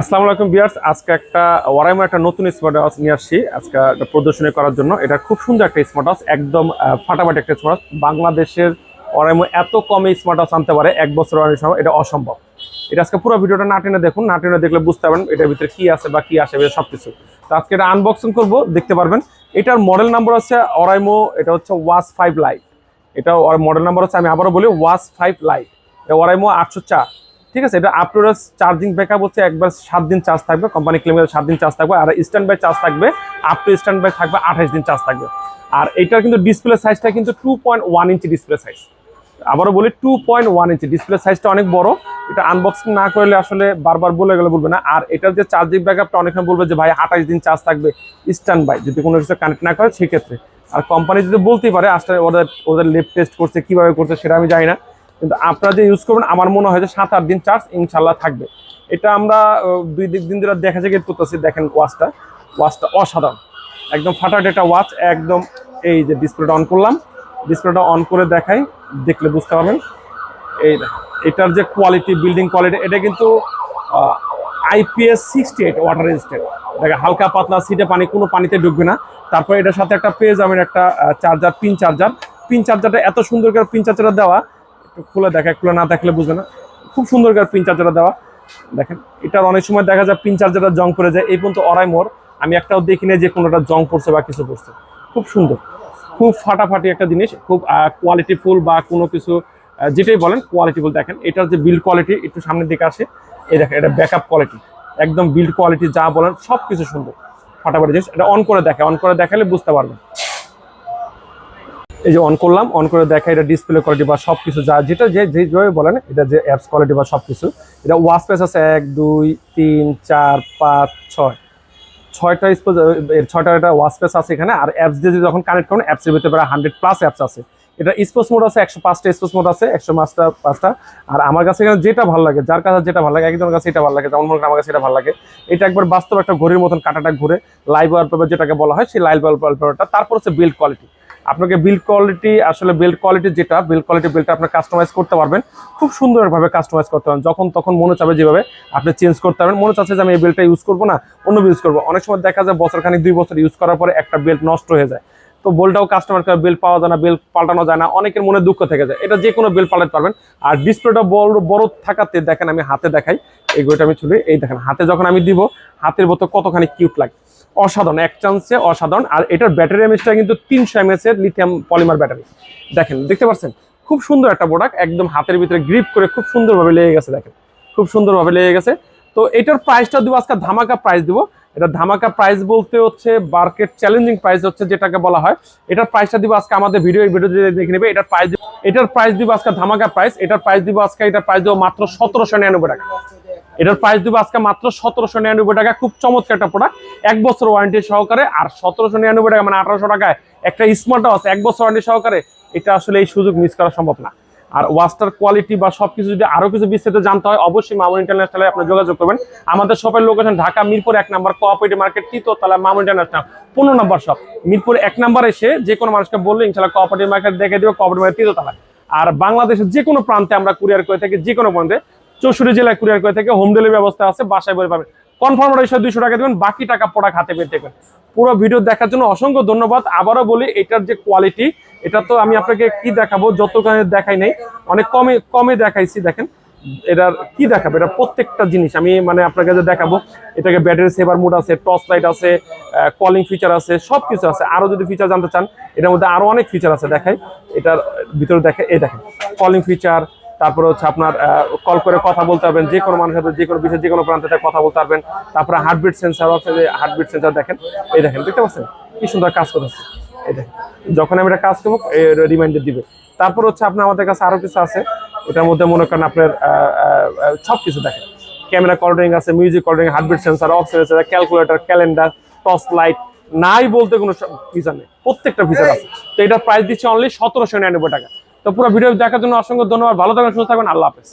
আসসালামু আলাইকুম বিয়ার্স আজকে একটা ওয়ারাইমো একটা নতুন স্মার্ট হাউস নিয়ে আসছি। আজকে প্রদর্শনী করার জন্য। এটা খুব সুন্দর একটা স্মার্ট হাউস একদম ফাটাফাটি একটা স্মার্ট হাউস বাংলাদেশের ওয়ারাইমো এত কমে স্মার্ট হাউস আনতে পারে, এক বছর ওয়ারেন্টি সময় এটা অসম্ভব। এটা আজকে পুরো ভিডিওটা না টেনে দেখুন, না টেনে দেখলে বুঝতে পারবেন এটার ভিতরে কী আছে বা কি আসে সব কিছু তো আজকে এটা আনবক্সিং করব, দেখতে পারবেন। এটার মডেল নাম্বার হচ্ছে অরাইমো এটা হচ্ছে ওয়াস ফাইভ লাইট। এটা মডেল নাম্বার হচ্ছে, আমি আবারও বলি ওয়াস ফাইভ লাইট। এটা ওরাইমো আটশো চার। ঠিক আছে, এটা আপটুরাস চার্জিং ব্যাকআপ হচ্ছে একবার সাত দিন চার্জ থাকবে কোম্পানি ক্লেমের সাত দিন চার্জ থাকবে, আর স্ট্যান্ড বাই চার্জ থাকবে আপ টু স্ট্যান্ড বাই থাকবে আঠাশ দিন চার্জ থাকবে। আর এটার কিন্তু ডিসপ্লে সাইজটা কিন্তু two point one inch display size আবারও বলি two point one inch display সাইজটা অনেক বড়। এটা আনবক্সিং না করলে আসলে বারবার বলে গেলে বলবে না। আর এটার যে চার্জিং ব্যাকআপটা অনেকক্ষণ বলবে যে, ভাই, আঠাশ দিন চার্জ থাকবে স্ট্যান্ড বাই যদি কোনো কিছু কানেক্ট না করে, সেক্ষেত্রে। আর কোম্পানি যদি বলতেই পারে আসলে ওদের ওদের লেপ টেস্ট করছে, কীভাবে করছে, সেটা আমি জানি না। কিন্তু আপনারা যে ইউজ করবেন, আমার মনে হয় যে সাত আট দিন চার্জ ইনশাল্লাহ থাকবে। এটা আমরা দুই দিক দিন ধরে দেখা যায় করতেছি, দেখেন ওয়াচটা ওয়াচটা অসাধারণ। একদম ফাটাট একটা ওয়াচ একদম এই যে ডিসপ্লেটা অন করলাম। ডিসপ্লেটা অন করে দেখাই, দেখলে বুঝতে পারবেন। এই এটার যে কোয়ালিটি বিল্ডিং কোয়ালিটি এটা কিন্তু IPS sixty eight water resisted দেখে হালকা পাতলা সিটে পানি, কোনো পানিতে ঢুকবে না। তারপর এটার সাথে একটা পেয়ে যাবেন একটা চার্জার পিন চার্জার পিন চার্জারটা এত সুন্দর করে পিন চার্জারটা দেওয়া খুলে দেখায় খুলে না দেখলে বুঝবে না। খুব সুন্দর করে পিন চার্জারটা দেওয়া। দেখেন, এটার অনেক সময় দেখা যায় পিন চার্জারটা জং পড়ে যায়। এই পর্যন্ত অরাই মোর আমি একটাও দেখি না যে কোনোটা জং পড়ছে বা কিছু পড়ছে। খুব সুন্দর। খুব ফাটাফাটি একটা জিনিস। খুব কোয়ালিটিফুল বা কোনো কিছু যেটাই বলেন কোয়ালিটিফুল দেখেন, এটার যে বিল্ড কোয়ালিটি একটু সামনের দিকে আসে। এই দেখেন, এটা ব্যাকআপ কোয়ালিটি একদম বিল্ড কোয়ালিটি যা বলেন সব কিছু সুন্দর। ফাটাফাটি জিনিস। এটা অন করে দেখে। অন করে দেখালে বুঝতে পারবেন। এই যে অন করলাম অন করে দেখা এটা ডিসপ্লে কোয়ালিটি বা সব কিছু যা যেটা যে যেভাবে বলেন, এটা যে অ্যাপস কোয়ালিটি বা সব কিছু এটা ওয়াচ পেস আছে এক, দুই, তিন, চার, পাঁচ, ছয়। ছয়টা স্পোজ এর ছয়টা একটা ওয়াচ পেস আছে এখানে, আর অ্যাপস দিয়ে যখন কানেক্ট করেন অ্যাপসের ভিতরে প্রায় হান্ড্রেড প্লাস অ্যাপস আছে। এটা স্পোর্টস মোড আছে, একশো পাঁচটা স্পোর্টস মোড আছে, একশো পাঁচটা পাঁচটা। আর আমার কাছে এখানে যেটা ভালো লাগে, যার কাছে যেটা ভালো লাগে, একজনের কাছে এটা ভালো লাগে, যেমন আমার কাছে এটা ভালো লাগে, এটা একবার বাস্তব একটা ঘড়ির মতন কাটাটা ঘুরে লাইভ ওয়ালপেপার যেটাকে বলা হয়, সেই লাইভ ওয়ালপেপারটা তারপর হচ্ছে বিল্ড কোয়ালিটি আপনাকে বিল্ড কোয়ালিটি আসলে বিল্ড কোয়ালিটি যেটা বিল্ড কোয়ালিটি বিলটা আপনি কাস্টমাইজ করতে পারবেন। খুব সুন্দরভাবে কাস্টমাইজ করতে পারবেন। যখন তখন মনে চাবে যেভাবে আপনি চেঞ্জ করতে পারবেন। মনে চাচ্ছে যে আমি এই বেল্টটা ইউজ করব না, অন্য ইউজ করব। অনেক সময় দেখা যায় বছর খানিক দুই বছর ইউজ করার পরে একটা বেল্ট নষ্ট হয়ে যায়। তো বলটাও কাস্টমার বেল পাওয়া যায় না বেল পাল্টানো যায় না। অনেকের মনে দুঃখ থেকে যায়। এটা যে কোনো বেল পাল্টাতে পারবেন। আর ডিসপ্লেটা বড় বড় থাকাতে দেখেন আমি হাতে দেখাই। এই গইটা আমি ছুলে এই দেখেন, হাতে যখন আমি দিব, হাতের মতো কতখানি কিউট লাগে। অসাধারণ, এক চান্সে অসাধারণ। আর এটার ব্যাটারি এমএসটা কিন্তু তিনশো এমএস এর লিথিয়াম পলিমার ব্যাটারি দেখেন, দেখতে পাচ্ছেন? খুব সুন্দর একটা প্রোডাক্ট একদম হাতের ভিতরে গ্রিপ করে খুব সুন্দরভাবে লেগে গেছে, দেখেন। খুব সুন্দরভাবে লেগে গেছে। তো এটার প্রাইসটা দিব, আজকে ধামাকা প্রাইস দিব। এটা ধামাকা প্রাইস বলতে হচ্ছে মার্কেট চ্যালেঞ্জিং প্রাইস হচ্ছে যেটাকে বলা হয়। এটার প্রাইসটা দিব, আজকে আমাদের ভিডিও ভিডিও দেখে নেবে। এটার প্রাইস এটার প্রাইস দিব, আজকে ধামাকা প্রাইস এটার প্রাইস দিব, আজকে এটার প্রাইস দিব মাত্র সতেরোশো নিরানব্বই টাকা। এটার প্রাইস দিব আজকে মাত্র সতেরোশো নিরানব্বই টাকা খুব চমৎকার একটা প্রোডাক্ট এক বছর ওয়ারেন্টি সহকারে, আর সতেরোশো নিরানব্বই টাকা মানে আঠারোশো টাকায় একটা স্মার্ট ওয়াচ এক বছর ওয়ারেন্টি সহকারে, এটা আসলে এই সুযোগ মিস করা সম্ভব না। আর ওয়াচটার কোয়ালিটি বা সবকিছু যদি আরও কিছু বিস্তারিত জানতে হয়, অবশ্যই মামুন ইন্টারন্যাশনালে আপনি যোগাযোগ করবেন। আমাদের শপের লোকেশন ঢাকা মিরপুর এক নম্বর কোঅপারেটিভ মার্কেট তৃতীয়তলা মামুন ইন্টারন্যাশনাল পনেরো নম্বর শপ মিরপুর এক নম্বর এসে যে কোনো মানুষকে বললে ইনশাল্লাহ কোঅপারেটিভ মার্কেট দেখে দেবে কোঅপারেটিভ মার্কেট তৃতীয়তলায় আর বাংলাদেশের যে কোনো প্রান্তে আমরা কুরিয়ার করে থাকি যে কোনো প্রান্তে। চৌষট্টি জেলায় কুরিয়ার করে থেকে হোম ডেলিভারি ব্যবস্থা আছে, বাসায় বলে পাবেন। কনফার্ম অর্ডার দুইশো টাকা দেবেন, বাকি টাকা প্রোডাক্ট হাতে পেয়ে দেখবেন পুরো ভিডিও দেখার জন্য অসংখ্য ধন্যবাদ। আবারও বলি, এটার যে কোয়ালিটি এটা তো আমি আপনাকে কি দেখাবো, যতখানি দেখাই নাই অনেক কমে কমে দেখাইছি, দেখেন। এটার কি দেখাবো, এটা প্রত্যেকটা জিনিস আমি মানে আপনার কাছে দেখাবো, এটাকে ব্যাটারি সেভার মোড আছে টর্চ লাইট আছে কলিং ফিচার আছে সব কিছু আছে। আরও যদি ফিচার জানতে চান, এটার মধ্যে আরও অনেক ফিচার আছে, দেখাই। এটার ভিতরে দেখে, এই দেখেন কলিং ফিচার তারপরে হচ্ছে আপনার কল করে কথা বলতে পারবেন, যে কোনো মানুষের সাথে, যে কোনো বিষয়ে যে কোনো প্রান্তে কথা বলতে পারবেন। তারপরে হার্টবিট সেন্সার আছে, যে হার্টবিট সেন্সার দেখেন, এই দেখেন, দেখতে পাচ্ছেন? কি সুন্দর কাজ করতেছে। এই দেখেন, যখন আমি এটা কাজ করব রিমাইন্ডার দিবে। তারপর হচ্ছে আপনার আমাদের কাছে আরও কিছু আছে, এটার মধ্যে মনে করেন আপনার সব কিছু দেখেন। ক্যামেরা কল্ডারিং আছে music কল্ডারিং heartbeat sensor oxygen sensor calculator calendar torch light নাই বলতে কোনো ফিচার নেই। প্রত্যেকটা ফিচার আছে। তো এটার প্রাইস দিচ্ছে অনলি সতেরোশো নিরানব্বই টাকা। তো পুরো ভিডিও দেখার জন্য অসংখ্য ধন্যবাদ। ভালো থাকবেন সুস্থ থাকবেন। আল্লাহ হাফেজ।